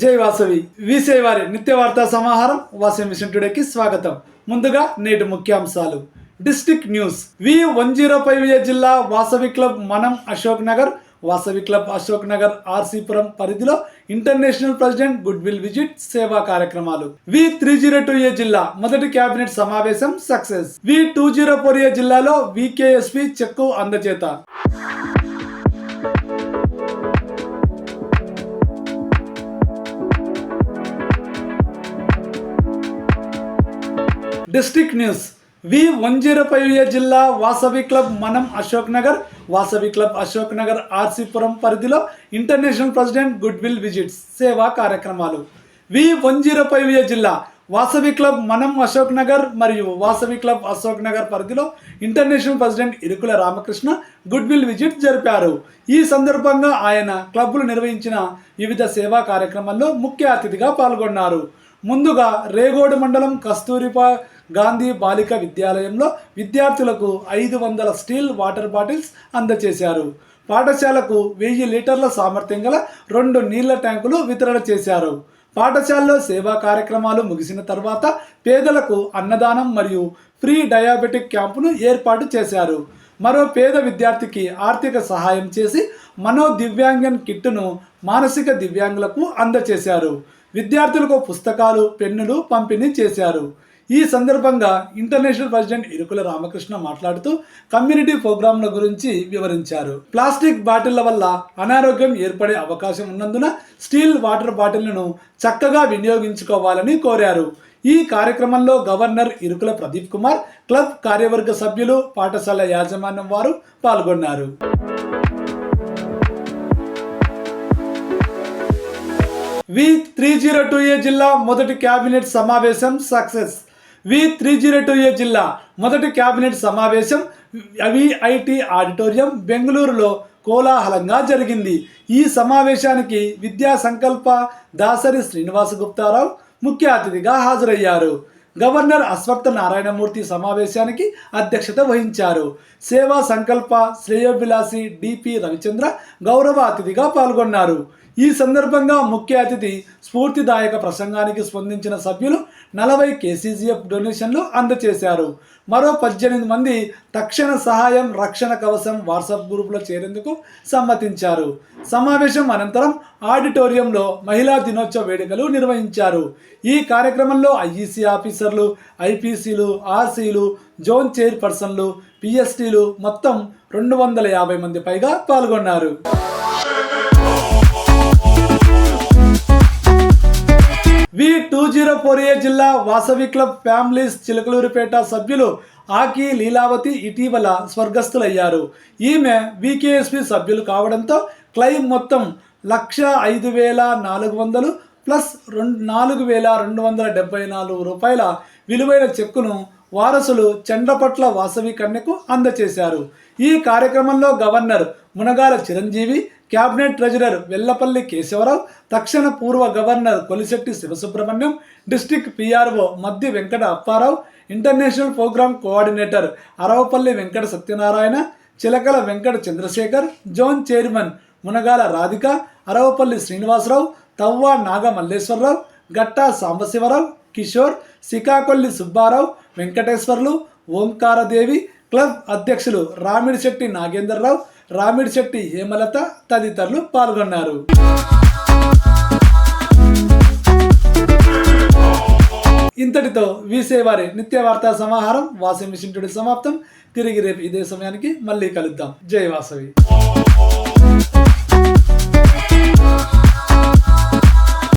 జై వాసవి. వీసే వారి నిత్య వార్తా సమాహారం వాసవి మిషన్ టుడేకి స్వాగతం. ముందుగా నేటి ముఖ్యాంశాలు. District news. V one zero five A జిల్లా వాసవి క్లబ్ మనం అశోక్ నగర్ వాసవి క్లబ్ అశోక్ నగర్ ఆర్సీపురం పరిధిలో international president good will visit సేవా కార్యక్రమాలు. V three zero two A జిల్లా మొదటి కేబినెట్ సమావేశం success. V two zero four A జిల్లాలో VKSP cheque అందజేత district news. V one zero five A జిల్లా వాసవి క్లబ్ మనం అశోక్ నగర్ వాసవి క్లబ్ అశోక్ నగర్ ఆర్సీపురం పరిధిలో international president good will visits సేవా కార్యక్రమాలు. V one zero five A జిల్లా వాసవి క్లబ్ మనం అశోక్ నగర్ మరియు వాసవి క్లబ్ అశోక్ నగర్ పరిధిలో international president Irukula Ramakrishna goodwill visit జరిపారు. ఈ సందర్భంగా ఆయన క్లబ్లు నిర్వహించిన వివిధ సేవా కార్యక్రమాల్లో ముఖ్య అతిథిగా పాల్గొన్నారు. ముందుగా రేగోడు మండలం కస్తూరిపా గాంధీ బాలిక విద్యాలయంలో విద్యార్థులకు ఐదు వందల స్టీల్ వాటర్ బాటిల్స్ అందజేశారు పాఠశాలకు వెయ్యి లీటర్ల సామర్థ్యం గల రెండు నీళ్ళ ట్యాంకులు వితరణ చేశారు. పాఠశాలలో సేవా కార్యక్రమాలు ముగిసిన తర్వాత పేదలకు అన్నదానం మరియు ఫ్రీ డయాబెటిక్ క్యాంపును ఏర్పాటు చేశారు. మరో పేద విద్యార్థికి ఆర్థిక సహాయం చేసి మనో దివ్యాంగన్ కిట్టును మానసిక దివ్యాంగులకు అందజేశారు విద్యార్థులకు పుస్తకాలు పెన్నులు పంపిణీ చేశారు. ఈ సందర్భంగా ఇంటర్నేషనల్ ప్రెసిడెంట్ ఇరుకుల రామకృష్ణ మాట్లాడుతూ కమ్యూనిటీ ప్రోగ్రాంల గురించి వివరించారు. ప్లాస్టిక్ బాటిళ్ళ వల్ల అనారోగ్యం ఏర్పడే అవకాశం ఉన్నందున స్టీల్ వాటర్ బాటిళ్ళను చక్కగా వినియోగించుకోవాలని కోరారు. ఈ కార్యక్రమంలో గవర్నర్ ఇరుకుల ప్రదీప్ కుమార్ క్లబ్ కార్యవర్గ సభ్యులు పాఠశాల యాజమాన్యం వారు పాల్గొన్నారు. V three zero two A జిల్లా మొదటి కేబినెట్ సమావేశం success. V three zero two A జిల్లా మొదటి కేబినెట్ సమావేశం విఐటి ఆడిటోరియం బెంగళూరులో కోలాహలంగా జరిగింది. ఈ సమావేశానికి విద్యా సంకల్ప దాసరి శ్రీనివాస గుప్తారావు ముఖ్య అతిథిగా హాజరయ్యారు. గవర్నర్ అశ్వత్థ నారాయణమూర్తి సమావేశానికి అధ్యక్షత వహించారు. సేవా సంకల్ప శ్రేయోభిలాషి డిపి రవిచంద్ర గౌరవ అతిథిగా పాల్గొన్నారు. ఈ సందర్భంగా ముఖ్య అతిథి స్ఫూర్తిదాయక ప్రసంగానికి స్పందించిన సభ్యులు నలభై కేసీజీఎఫ్ డొనేషన్లు అందజేశారు మరో పద్దెనిమిది మంది తక్షణ సహాయం రక్షణ కవచం వాట్సాప్ గ్రూపులో చేరేందుకు సమ్మతించారు. సమావేశం అనంతరం ఆడిటోరియంలో మహిళా దినోత్సవ వేడుకలు నిర్వహించారు. ఈ కార్యక్రమంలో ఐఈసీ ఆఫీసర్లు ఐపీసీలు ఆర్సీలు జోన్ చైర్పర్సన్లు పిఎస్టీలు మొత్తం రెండు వందల యాభై మంది పైగా పాల్గొన్నారు. V two zero four A జిల్లా వాసవి క్లబ్ ఫ్యామిలీస్ చిలకలూరిపేట సభ్యులు ఆకి లీలావతి ఇటీవల స్వర్గస్థులయ్యారు. ఈమె వికేఎస్పి సభ్యులు కావడంతో క్లెయిమ్ మొత్తం లక్ష ఐదు వేల నాలుగు వందలు ప్లస్ రెండు నాలుగు వేల రెండు వందల డెబ్బై నాలుగు రూపాయల విలువైన చెక్కును వారసులు చండ్రపట్ల వాసవి కన్యకు అందజేశారు ఈ కార్యక్రమంలో governor Munagala Chiranjeevi cabinet treasurer Vellapalli Kesavarao తక్షణ పూర్వ governor Kolisetti Sivasubrahmanyam district PRO Maddi Venkata Apparao international programme coordinator Aravapalli Venkata Satyanarayana Chilakala Venkata Chandrasekhar zone chairman Munagala Radhika Aravapalli Srinivasarao Tavva Nagamalleswararao Gatta Sambasivarao Kishore Sikakolli Subbarao Venkateswarlu Omkaradevi club అధ్యక్షులు రామిడిశెట్టి నాగేంద్రరావు రామిడిశెట్టి హేమలత తదితరులు పాల్గొన్నారు. ఇంతటితో వీసేవారి నిత్య వార్తా సమాహారం washing machine today సమాప్తం. తిరిగి రేపు ఇదే సమయానికి మళ్ళీ కలుద్దాం. జై వాసవి.